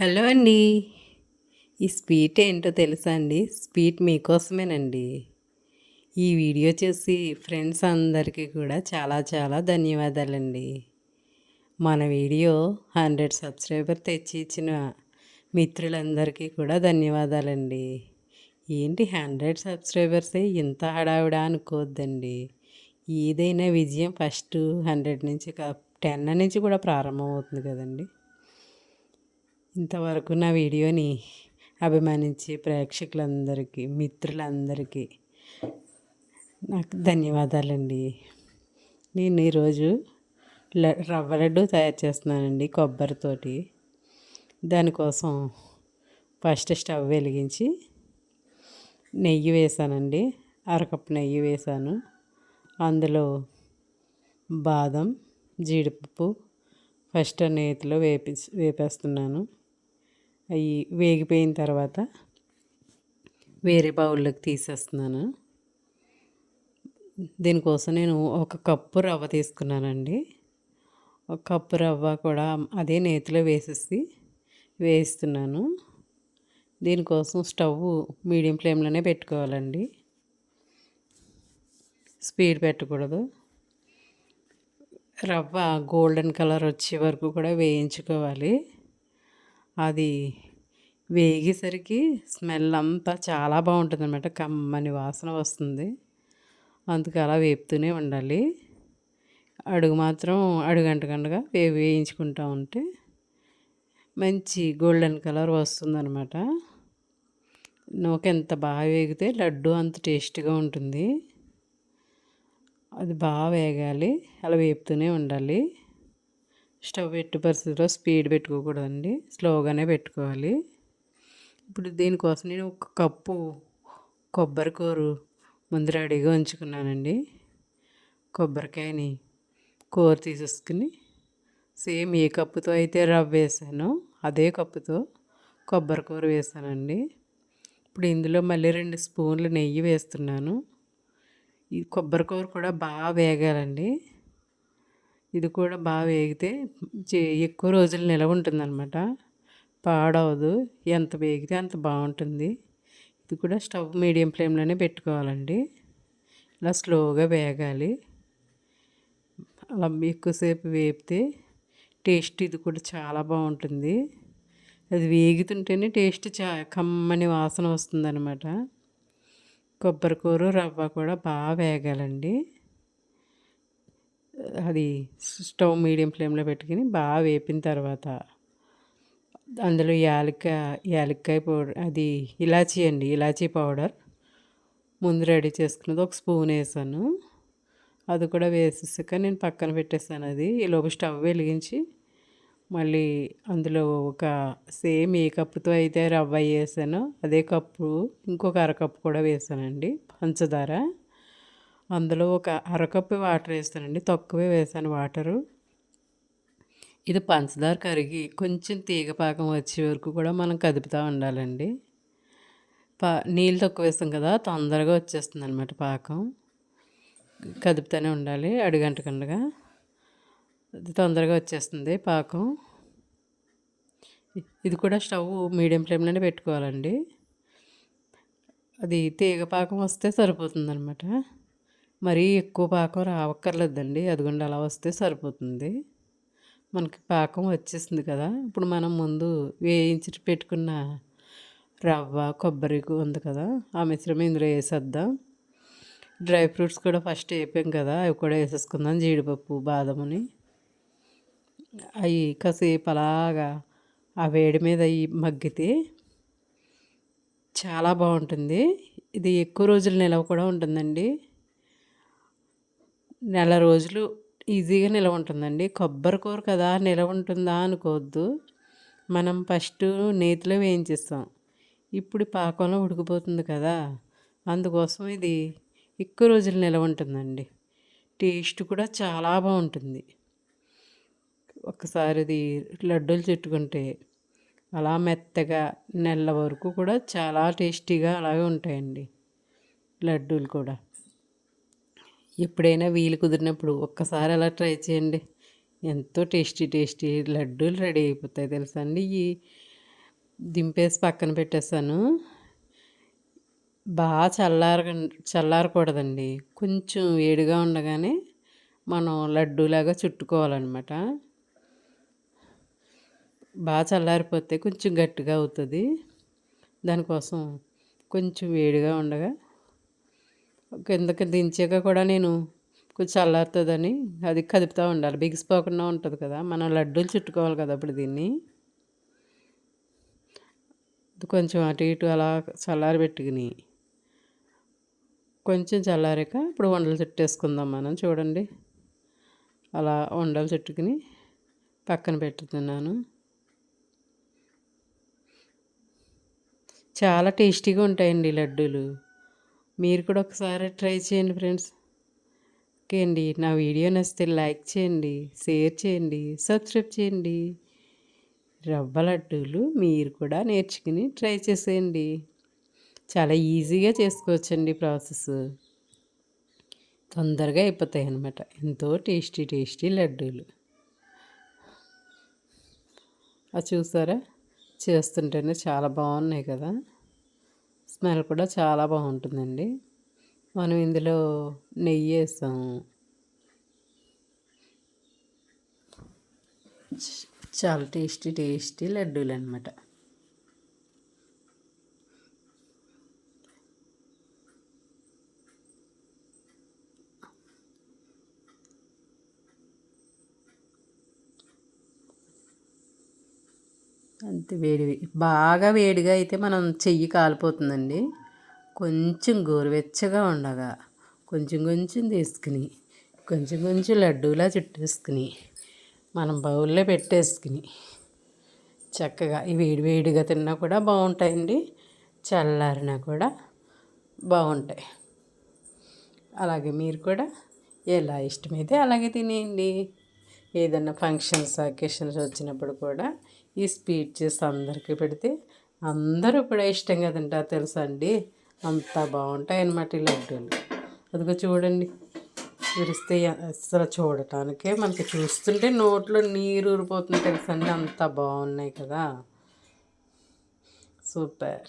Hello అండి. ఈ sweet ఏంటో తెలుసా అండి? స్వీట్ మీకోసమేనండి. ఈ వీడియో చేసి ఫ్రెండ్స్ అందరికీ కూడా చాలా చాలా ధన్యవాదాలండి. మన వీడియో హండ్రెడ్ సబ్స్క్రైబర్ తెచ్చి ఇచ్చిన మిత్రులందరికీ కూడా ధన్యవాదాలండి. ఏంటి హండ్రెడ్ సబ్స్క్రైబర్సే ఇంత హడావిడా అనుకోవద్దండి. ఏదైనా విజయం ఫస్ట్ హండ్రెడ్ నుంచి టెన్ నుంచి కూడా ప్రారంభం అవుతుంది కదండి. ఇంతవరకు నా వీడియోని అభిమానించి ప్రేక్షకులందరికీ మిత్రులందరికీ నాకు ధన్యవాదాలండి. నేను ఈరోజు రవ్వ లడ్డు తయారు చేస్తున్నానండి కొబ్బరితోటి దానికోసం ఫస్ట్ స్టవ్ వెలిగించి నెయ్యి వేసానండి. అరకప్పు నెయ్యి వేసాను. అందులో బాదం జీడిపప్పు ఫస్ట్ నేతిలో వేపి వేపేస్తున్నాను. అవి వేగిపోయిన తర్వాత వేరే బౌల్లోకి తీసేస్తున్నాను. దీనికోసం నేను ఒక కప్పు రవ్వ తీసుకున్నానండి. ఒక కప్పు రవ్వ కూడా అదే నేతిలో వేసేసి వేస్తున్నాను. దీనికోసం స్టవ్ మీడియం ఫ్లేమ్లోనే పెట్టుకోవాలండి. స్పీడ్ పెట్టకూడదు. రవ్వ గోల్డెన్ కలర్ వచ్చే వరకు కూడా వేయించుకోవాలి. అది వేగేసరికి స్మెల్ అంతా చాలా బాగుంటుంది అనమాట కమ్మని వాసన వస్తుంది. అందుకు అలా వేపుతూనే ఉండాలి. అడుగు మాత్రం అడుగంటగంటగా వే వేయించుకుంటూ ఉంటే మంచి గోల్డెన్ కలర్ వస్తుందన్నమాట. నూక ఎంత బాగా వేగితే లడ్డు అంత టేస్ట్గా ఉంటుంది. అది బాగా వేగాలి. అలా వేపుతూనే ఉండాలి. స్టవ్ ఎట్టి పరిస్థితిలో స్పీడ్ పెట్టుకోకూడదండి. స్లోగానే పెట్టుకోవాలి. ఇప్పుడు దీనికోసం నేను ఒక కప్పు కొబ్బరి కూరు ముందు రెడీగా ఉంచుకున్నానండి. కొబ్బరికాయని కూర తీసేసుకుని సేమ్ ఏ కప్పుతో అయితే రవ్వ వేసానో అదే కప్పుతో కొబ్బరి కూర వేసానండి. ఇప్పుడు ఇందులో మళ్ళీ రెండు స్పూన్లు నెయ్యి వేస్తున్నాను. ఈ కొబ్బరి కూర కూడా బాగా వేగాలండి. ఇది కూడా బాగా వేగితే ఎక్కువ రోజులు నిలవ ఉంటుందన్నమాట. పాడవదు. ఎంత వేగితే అంత బాగుంటుంది. ఇది కూడా స్టవ్ మీడియం ఫ్లేమ్లోనే పెట్టుకోవాలండి. ఇలా స్లోగా వేగాలి. అలా ఎక్కువసేపు వేపితే టేస్ట్ ఇది కూడా చాలా బాగుంటుంది. అది వేగుతుంటేనే టేస్ట్ చా కమ్మని వాసన వస్తుందన్నమాట. కొబ్బరి కూర రవ్వ కూడా బాగా వేగాలండి. అది స్టవ్ మీడియం ఫ్లేమ్లో పెట్టుకుని బాగా వేపిన తర్వాత అందులో యాలక్కాయ యాలక్కాయ పౌడర్ అది ఇలాచీ అండి ఇలాచీ పౌడర్ ముందు రెడీ చేసుకున్నది. ఒక స్పూన్ వేసాను. అది కూడా వేసేసాక నేను పక్కన పెట్టేసాను అది. లోపు స్టవ్ వెలిగించి మళ్ళీ అందులో ఒక సేమ్ ఏ కప్పుతో అయితే రవ్వ వేసానో అదే కప్పు ఇంకొక అరకప్పు కూడా వేసానండి పంచదార. అందులో ఒక అరకప్పు వాటర్ వేస్తానండి. తక్కువే వేసాను వాటరు. ఇది పంచదార కరిగి కొంచెం తీగ పాకం వచ్చే వరకు కూడా మనం కదుపుతూ ఉండాలండి. పా నీళ్ళు తక్కువ వేస్తాం కదా తొందరగా వచ్చేస్తుంది అనమాట పాకం. కదుపుతూనే ఉండాలి అడుగంటకుండగా అది తొందరగా వచ్చేస్తుంది పాకం. ఇది కూడా స్టవ్ మీడియం ఫ్లేమ్లోనే పెట్టుకోవాలండి. అది తీగ పాకం వస్తే సరిపోతుంది అనమాట మరీ ఎక్కువ పాకం రావక్కర్లేదండి. అదిగోండి అలా వస్తే సరిపోతుంది. మనకి పాకం వచ్చేసింది కదా. ఇప్పుడు మనం ముందు వేయించి పెట్టుకున్న రవ్వ కొబ్బరి ఉంది కదా. ఆ మిశ్రమం ఇందులో వేసేద్దాం. డ్రై ఫ్రూట్స్ కూడా ఫస్ట్ వేపాం కదా. అవి కూడా వేసేసుకుందాం. జీడిపప్పు బాదముని. అవి కాసేపు అలాగా ఆ వేడి మీద అవి మగ్గితే చాలా బాగుంటుంది. ఇది ఎక్కువ రోజులు నిలవ కూడా ఉంటుందండి. నెల రోజులు ఈజీగా నిలవ ఉంటుందండి. కొబ్బరి కూర కదా నిలవ ఉంటుందా అనుకోవద్దు. మనం ఫస్ట్ నేతిలో వేయించిస్తాం. ఇప్పుడు పాకంలో ఉడికిపోతుంది కదా. అందుకోసం ఇది ఎక్కువ రోజులు నిలవ ఉంటుందండి. టేస్ట్ కూడా చాలా బాగుంటుంది. ఒకసారి ఇది లడ్డూలు చుట్టుకుంటే అలా మెత్తగా నెల వరకు కూడా చాలా టేస్టీగా అలాగే ఉంటాయండి లడ్డూలు కూడా. ఎప్పుడైనా వీలు కుదిరినప్పుడు ఒక్కసారి అలా ట్రై చేయండి. ఎంతో టేస్టీ టేస్టీ లడ్డూలు రెడీ అయిపోతాయి తెలుసా అండి. ఈ దింపేసి పక్కన పెట్టేశాను. బాగా చల్లార చల్లారకూడదండి. కొంచెం వేడిగా ఉండగానే మనం లడ్డూలాగా చుట్టుకోవాలన్నమాట. బాగా చల్లారిపోతే కొంచెం గట్టిగా అవుతుంది. దానికోసం కొంచెం వేడిగా ఉండగా కిందకి దించాక కూడా నేను కొంచెం చల్లారుతుందని అది కదుపుతూ ఉండాలి. బిగిసిపోకుండా ఉంటుంది కదా. మనం లడ్డూలు చుట్టుకోవాలి కదా అప్పుడు దీన్ని. కొంచెం అటు ఇటు అలా చల్లారి పెట్టుకుని కొంచెం చల్లారాక ఇప్పుడు వండలు చుట్టేసుకుందాం మనం. చూడండి. అలా వండలు చుట్టుకుని పక్కన పెట్టుతున్నాను. చాలా టేస్టీగా ఉంటాయండి లడ్డూలు. మీరు కూడా ఒకసారి ట్రై చేయండి ఫ్రెండ్స్. ఓకే అండి. నా వీడియో నచ్చితే లైక్ చేయండి షేర్ చేయండి సబ్స్క్రైబ్ చేయండి. రవ్వ లడ్డూలు మీరు కూడా నేర్చుకుని ట్రై చేసేయండి. చాలా ఈజీగా చేసుకోవచ్చండి ప్రాసెస్. తొందరగా అయిపోతాయి అన్నమాట. ఎంతో టేస్టీ టేస్టీ లడ్డూలు. అది చూసారా? చేస్తుంటేనే చాలా బాగున్నాయి కదా. స్మెల్ కూడా చాలా బాగుంటుందండి. మనం ఇందులో నెయ్యి వేస్తాము చాలా టేస్టీ టేస్టీ లడ్డూలు అనమాట అంతే వేడి బాగా వేడిగా అయితే మనం చెయ్యి కాలిపోతుందండి. కొంచెం గోరువెచ్చగా ఉండగా కొంచెం కొంచెం తీసుకుని కొంచెం కొంచెం లడ్డూలా చుట్టేసుకుని మనం బౌల్లో పెట్టేసుకుని చక్కగా ఈ వేడి వేడిగా తిన్నా కూడా బాగుంటాయండి. చల్లారినా కూడా బాగుంటాయి. అలాగే మీరు కూడా ఎలా ఇష్టమైతే అలాగే తినేయండి. ఏదైనా ఫంక్షన్స్ అకేషన్స్ వచ్చినప్పుడు కూడా ఈ స్వీట్ చేసి అందరికీ పెడితే అందరూ కూడా ఇష్టంగా తింటారు తెలుసా అండి? అంత బాగుంటాయి అన్నమాట ఈ లడ్డూలు. అదిగో చూడండి. విరిస్తే అసలు చూడటానికే మనకి చూస్తుంటే నోట్లో నీరు ఊరిపోతుంది తెలుసండి అంత బాగున్నాయి కదా. సూపర్.